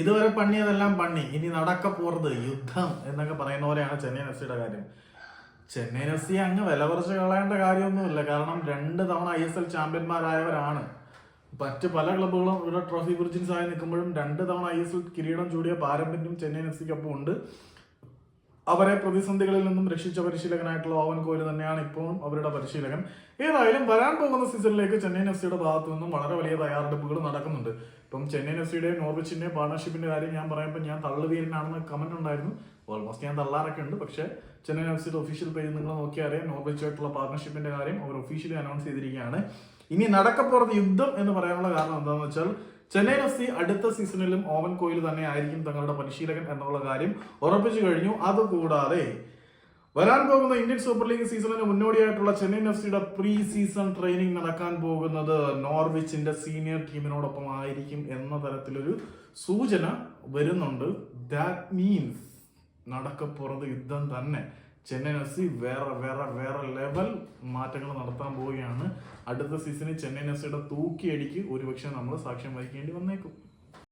ഇതുവരെ പണിയതെല്ലാം പണി. ഇനി നടക്ക പോറത് യുദ്ധം എന്നൊക്കെ പറയുന്ന പോലെയാണ് ചെന്നൈയിൻ എഫ് കാര്യം. ചെന്നൈയിൻ എഫ് സി അങ്ങ് വില കുറച്ച് കളയേണ്ട കാര്യമൊന്നുമില്ല. കാരണം രണ്ട് തവണ ഐ എസ് എൽ ചാമ്പ്യന്മാരായവരാണ്. മറ്റ് പല ക്ലബ്ബുകളും ഇവിടെ ട്രോഫി വിർജിൻസ് ആയി നിൽക്കുമ്പോഴും രണ്ട് തവണ ഐ എസ് എൽ കിരീടം ചൂടിയ പാരമ്പര്യം ചെന്നൈയിൻ എഫ് സിക്കൊപ്പം ഉണ്ട്. അവരെ പ്രതിസന്ധികളിൽ നിന്നും രക്ഷിച്ച പരിശീലകനായിട്ടുള്ള ഓവൻ കോഹ്ലി തന്നെയാണ് ഇപ്പോഴും അവരുടെ പരിശീലകൻ. ഏതായാലും വരാൻ പോകുന്ന സീസണിലേക്ക് ചെന്നൈയിൻ എഫ് സിയുടെ ഭാഗത്തു നിന്നും വളരെ വലിയ തയ്യാറെടുപ്പുകൾ നടക്കുന്നുണ്ട്. ഇപ്പം ചെന്നൈയിൻ എഫ് സിയുടെയും നോർവിച്ചിന്റെയും പാർട്ണർഷിപ്പിന്റെ കാര്യം ഞാൻ പറയുമ്പോൾ ഞാൻ തള്ളുവീരനാണെന്ന് കമന്റ് ഉണ്ടായിരുന്നു. ഓൾമോസ്റ്റ് ഞാൻ തള്ളാറൊക്കെ ഉണ്ട് പക്ഷേ ചെന്നൈയിൻ എഫ് സിയുടെ ഒഫീഷ്യൽ പേജ് നിങ്ങൾ നോക്കിയാൽ അറിയാം പാർട്ണർഷിപ്പിന്റെ കാര്യം അവർ ഒഫീഷ്യലി അനൗൺസ് ചെയ്തിരിക്കുകയാണ്. ഇനി നടക്കപ്പുറത്ത് യുദ്ധം എന്ന് പറയാനുള്ള കാരണം എന്താണെന്ന് വെച്ചാൽ ചെന്നൈയിൻ എഫ് സി അടുത്ത സീസണിലും ഓവൻ കോയിൽ തന്നെ ആയിരിക്കും തങ്ങളുടെ പരിശീലകൻ എന്നുള്ള കാര്യം ഉറപ്പിച്ചു കഴിഞ്ഞു. അതുകൂടാതെ വരാൻ പോകുന്ന ഇന്ത്യൻ സൂപ്പർ ലീഗ് സീസണിന് മുന്നോടിയായിട്ടുള്ള ചെന്നൈയിൻ എഫ് സിയുടെ പ്രീ സീസൺ ട്രെയിനിങ് നടക്കാൻ പോകുന്നത് നോർവിച്ചിന്റെ സീനിയർ ടീമിനോടൊപ്പം ആയിരിക്കും എന്ന തരത്തിലൊരു സൂചന വരുന്നുണ്ട്. ദാറ്റ് മീൻസ് നടക്കപ്പുറത്ത് യുദ്ധം തന്നെ. ചെന്നൈയിൻ എഫ് സി വേറെ വേറെ വേറെ ലെവൽ മാറ്റങ്ങൾ നടത്താൻ പോവുകയാണ്. അടുത്ത സീസണിൽ ചെന്നൈയിൻ എഫ് സിയുടെ തൂക്കിയടിക്ക് ഒരുപക്ഷെ നമ്മൾ സാക്ഷ്യം വഹിക്കേണ്ടി വന്നേക്കും.